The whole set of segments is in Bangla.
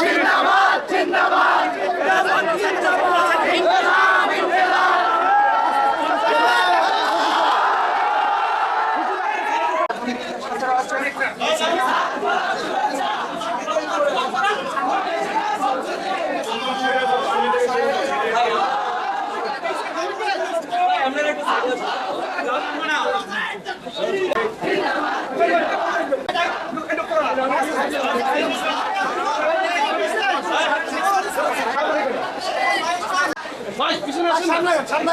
জিন্দাবাদ জিন্দাবাদ Thank you. সামনে সামনে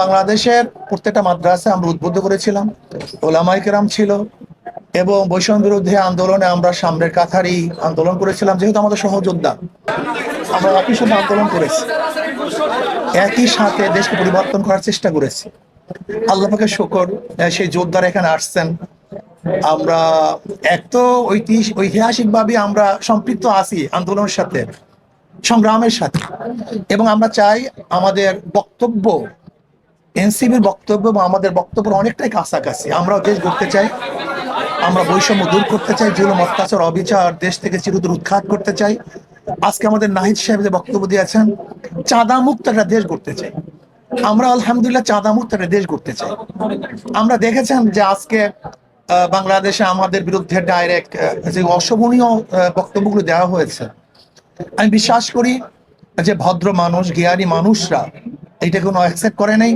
বাংলাদেশের প্রত্যেকটা মাদ্রাসা আমরা উদ্বুদ্ধ করেছিলাম ওলামাই কেরাম ছিল, এবং বৈষম্য বিরুদ্ধে আন্দোলনে আমরা সামনের কাথারি আন্দোলন করেছিলাম, যেহেতু আমাদের সহযোদ্ধা। আমরা একই সাথে আন্দোলন করেছি। একই সাথে দেশকে পরিবর্তন করার চেষ্টা করেছি। আল্লাহ পাকে শকর সেই যোদ্ধারা এখানে আসছেন। আমরা এক তো ঐতিহাসিক, ঐতিহাসিকভাবে আমরা সম্পৃক্ত আছি আন্দোলনের সাথে, সংগ্রামের সাথে। এবং আমরা চাই আমাদের বক্তব্য, এনসিবির বক্তব্য এবং আমাদের বক্তব্য অনেকটাই কাছাকাছি। আমরাও দেশ গড়তে চাই, আমরা বৈষম্য দূর করতে চাই, জুলুম, অত্যাচার, অবিচার, দেশ থেকে চিরদূর উৎখাত করতে চাই। আজকে আমাদের নাহিদ সাহেব যে বক্তব্য দিয়েছেন চাঁদা মুক্ত একটা দেশ গড়তে চাই। আমরা আলহামদুলিল্লাহ চাঁদা মুক্ত একটা দেশ গড়তে চাই। আমরা দেখেছেন যে আজকে বাংলাদেশে আমাদের বিরুদ্ধে ডাইরেক্ট যে অশোভনীয় বক্তব্যগুলো দেওয়া হয়েছে। আমি বিশ্বাস করি যে ভদ্র মানুষ, জ্ঞানী মানুষরা এটা কোনো অ্যাকসেপ্ট করে নাই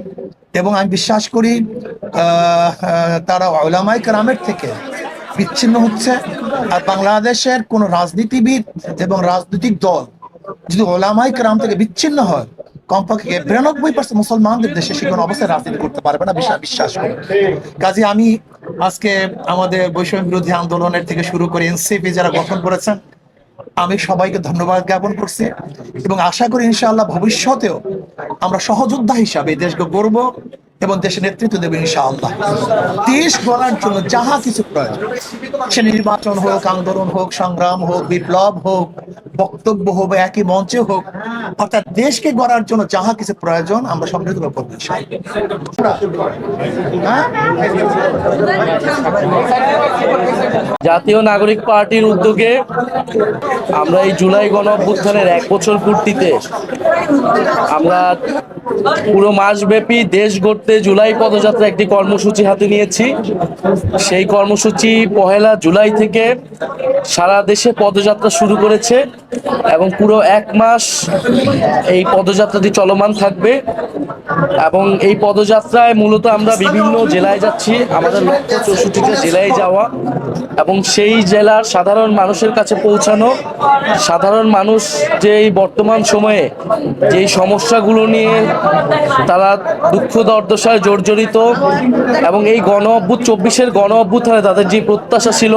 এবং আমি বিশ্বাস করি তারা ওলামাই কারামের থেকে বিচ্ছিন্ন হচ্ছে। আর বাংলাদেশের কোন রাজনীতিবিদ এবং রাজনৈতিক দল যদি ওলামাই কারাম থেকে বিচ্ছিন্ন হয় কমপক্ষে বিরানব্বই পার্সেন্ট মুসলমানদের দেশে অবস্থায় রাজনীতি করতে পারবে না, বিশ্বাস বিশ্বাস করি কাজে আমি আজকে আমাদের বৈষম্য বিরোধী আন্দোলনের থেকে শুরু করে এনসিপি যারা গঠন করেছেন, আমি সবাইকে ধন্যবাদ জ্ঞাপন করছি এবং আশা করি ইনশাআল্লাহ ভবিষ্যতেও আমরা সহযোদ্ধা হিসাবে দেশকে গড়ব এবং দেশে নেতৃত্ব দেবে ইনশাআল্লাহ। দেশ গড়ার জন্য যাহা কিছু প্রয়োজন, সে নির্বাচন হোক, আন্দোলন হোক, সংগ্রাম হোক, বিপ্লব হোক বক্তব্য হোক বা একই মঞ্চে হোক, অর্থাৎ দেশকে গড়ার জন্য যাহা কিছু প্রয়োজন, আমরা সমৃদ্ধ ইনশাআল্লাহ। হ্যাঁ জাতীয় নাগরিক পার্টির উদ্যোগে আমরা এই জুলাই গণ অভ্যুত্থানের এক বছর পূর্তিতে আমরা পুরো মাসব্যাপী দেশ গড়তে জুলাই পদযাত্রা একটি কর্মসূচি হাতে নিয়েছি। সেই কর্মসূচি পহেলা জুলাই থেকে সারা দেশে পদযাত্রা শুরু করেছে এবং পুরো এক মাস এই পদযাত্রাটি চলমান থাকবে। এবং এই পদযাত্রায় মূলত আমরা বিভিন্ন জেলায় যাচ্ছি। আমাদের লক্ষ্য চৌষট্টিটা জেলায় যাওয়া এবং সেই জেলার সাধারণ মানুষের কাছে পৌঁছানো, সাধারণ মানুষ যে এই বর্তমান সময়ে যেই সমস্যাগুলো নিয়ে তারা দুঃখ দর্দশায় জর্জরিত এবং এই গণ অভ্যুত, চব্বিশের গণ অভ্যুত্থানে তাদের যে প্রত্যাশা ছিল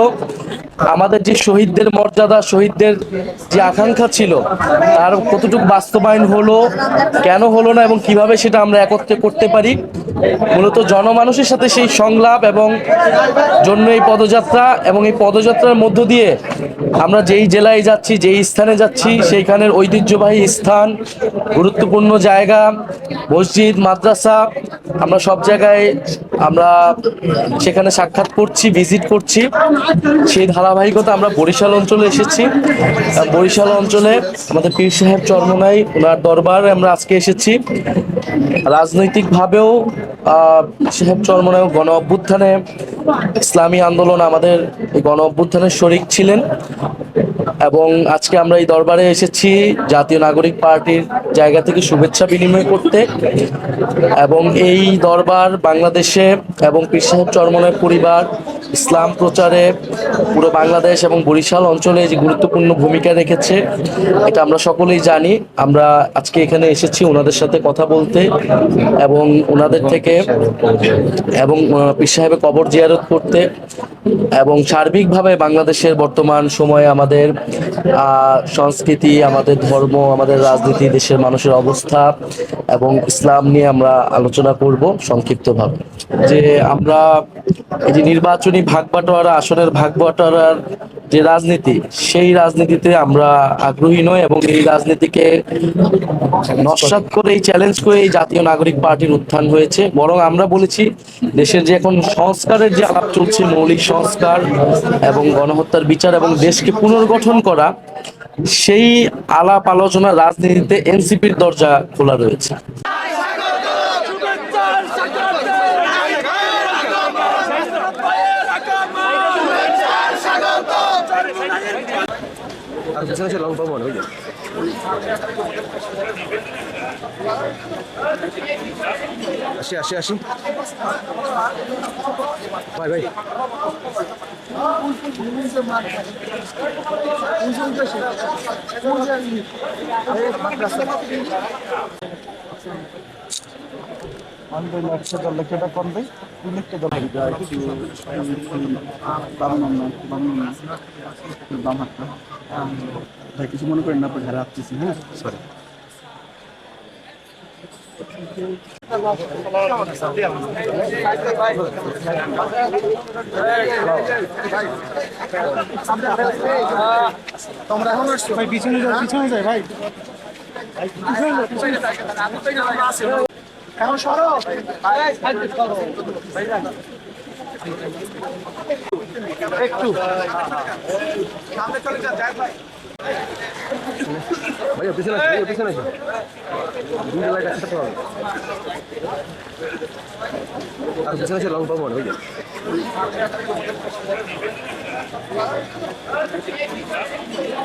আমাদের যে শহীদদের মর্যাদা, শহীদদের যে আকাঙ্ক্ষা ছিল, তার কতটুকু বাস্তবায়ন হলো, কেন হলো না এবং কীভাবে সেটা আমরা একত্রে করতে পারি, মূলত জনমানুষের সাথে সেই সংলাপ এবং জন্য এই পদযাত্রা এবং এই পদযাত্রার মধ্য দিয়ে আমরা যেই জেলায় যাচ্ছি, যেই স্থানে যাচ্ছি, সেইখানের ঐতিহ্যবাহী স্থান, গুরুত্বপূর্ণ জায়গা, মসজিদ, মাদ্রাসা আমরা সব জায়গায় আমরা সেখানে সাক্ষাৎ করছি ভিজিট করছি। সেই ধারাবাহিকতা আমরা বরিশাল অঞ্চলে এসেছি। বরিশাল অঞ্চলে আমাদের পীর সাহেব চরমনাই ওনার দরবারে আমরা আজকে এসেছি। রাজনৈতিকভাবেও সাহেব চরমনাই গণ অভ্যুত্থানে ইসলামী আন্দোলন আমাদের গণ অভ্যুত্থানের শরিক ছিলেন। এবং আজকে আমরা এই দরবারে এসেছি জাতীয় নাগরিক পার্টির জায়গা থেকে শুভেচ্ছা বিনিময় করতে। এবং এই দরবার বাংলাদেশে এবং পীর সাহেব চরমনের পরিবার, ইসলাম প্রচারে পুরো বাংলাদেশ এবং বরিশাল অঞ্চলে যে গুরুত্বপূর্ণ ভূমিকা রেখেছে, এটা আমরা সকলেই জানি। আমরা আজকে এখানে এসেছি ওনাদের সাথে কথা বলতে এবং ওনাদের থেকে এবং পীর সাহেবের কবর জিয়ারত করতে এবং সার্বিকভাবে বাংলাদেশের বর্তমান সময়ে আমাদের সংস্কৃতি, আমাদের ধর্ম, আমাদের রাজনীতি, দেশের মানুষের অবস্থা এবং ইসলাম নিয়ে আমরা আলোচনা করব সংক্ষিপ্তভাবে। যে আমরা এই যে নির্বাচনী ভাগ বাটোয়ারা, আসনের ভাগ বাটোয়ারার যে রাজনীতি, সেই রাজনীতিতে আমরা আগ্রহী নই এবং এই রাজনীতিকে নস্বাত করে এই চ্যালেঞ্জ করে এই জাতীয় নাগরিক পার্টির উত্থান হয়েছে। বরং আমরা বলেছি, দেশের যে এখন সংস্কারের যে আলাপ চলছে, মৌলিক সংস্কার এবং গণহত্যার বিচার এবং দেশকে পুনর্গঠন করা সেই আলাপ আলোচনা রাজনীতিতে এনসিপির দরজা খোলা রয়েছে। আর পিছনে সে লং পাবো না বুঝলি আসি আসি আসি ভাই ভাই ভাই কিছু মনে করেন না ঘরে আসতেছি হ্যাঁ সরি তোমরা এখন আসছো? ভাই পিছনে যাও পিছনে যাই ভাই। এখন সরো। একটু। ভাইয়া পিছনে আসি ভাইয়া পিছনে আসি দুটো লাইট একসাথে পাবো আর পিছনে সে লং পাবো না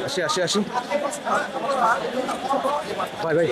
আসি আসি আসি। ভাই ভাই।